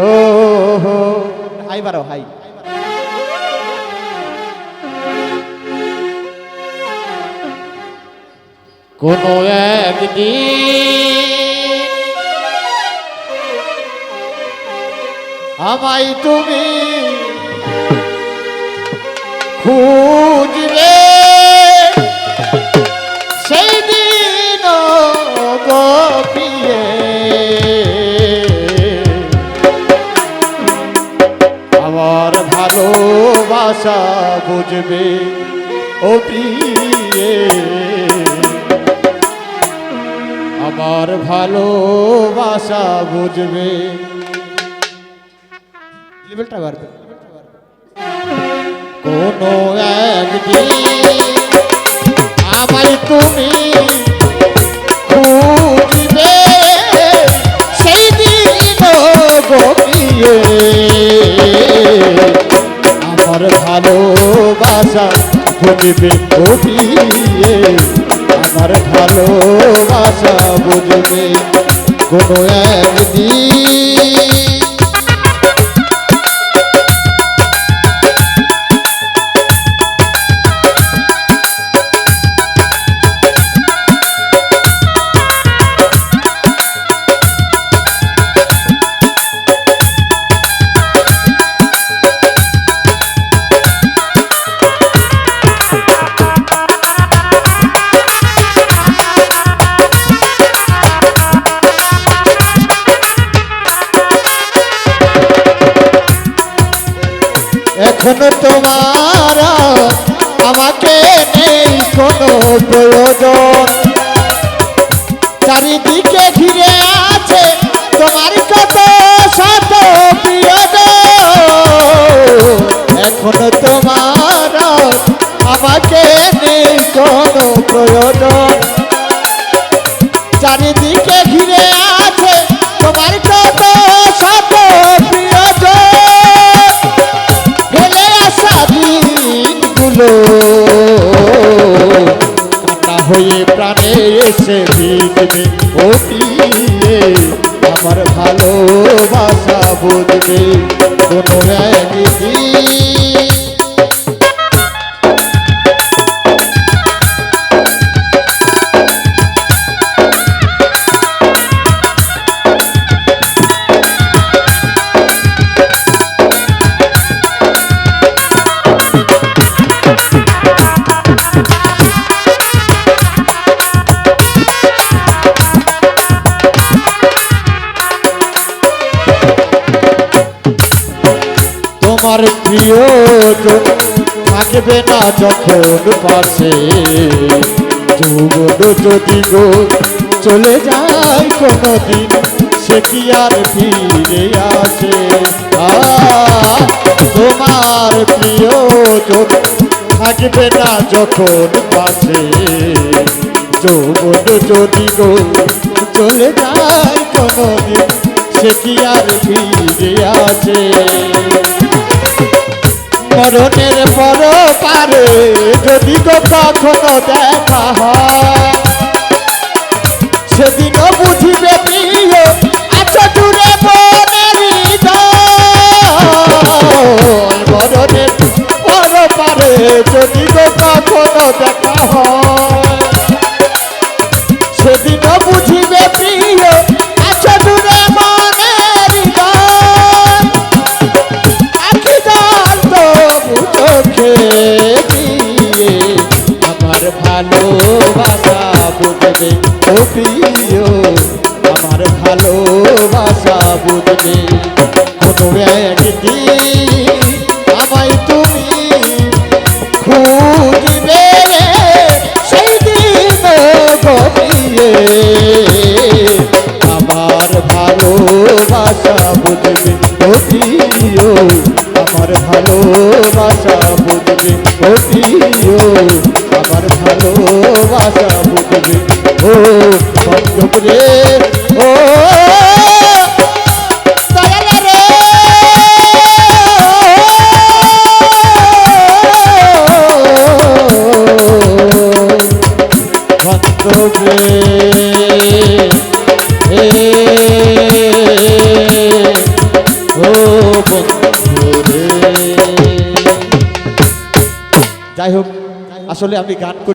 ও হো হাই বারো হাই কোনো একদিন আমায় তুমি খুঁজবে ভালোবাসা বুঝবে ও প্রিয়ে আমার ভালোবাসা বুঝবে লেভেলটা বাড়বে কোনো একদিন ভালোবাসা বুঝবে কবিয়ে আমার ভালোবাসা বুঝবে কোনো একদিন। এখনও তোমার, আমাকে নেই কোনো প্রয়োজন। চারিদিকে ঘিরে আছে তোমার কত শত প্রিয়জন এখনও তোমার, আমাকে নেই কোনো প্রয়োজন। চারিদিকে প্রাণে এসে ভিজবে ও প্রিয়ে আমার ভালোবাসা বুঝবে। কোনো একদিন তোমার প্রিয় থাকবে না যখন পাশে। যৌবন যদি গো চলে যায় কোনদিন, সে কি আর ফিরে আসে? তোমার প্রিয় থাকবে না যখন পাশে। যৌবন যদি গো চলে যায় কোনদিন, সে কি আর ফিরে আসে? মরণের পর পারে যদি কখনো দেখা হয় সেদিনও বুঝিবে প্রিয় আছো দূরে হৃদয়। মরণের পর পারে যদি কখনো দেখা বুঝবে? ও প্রিয় আমার ভালোবাসা বুঝবে। কোনো একদিন আসলে আমি গান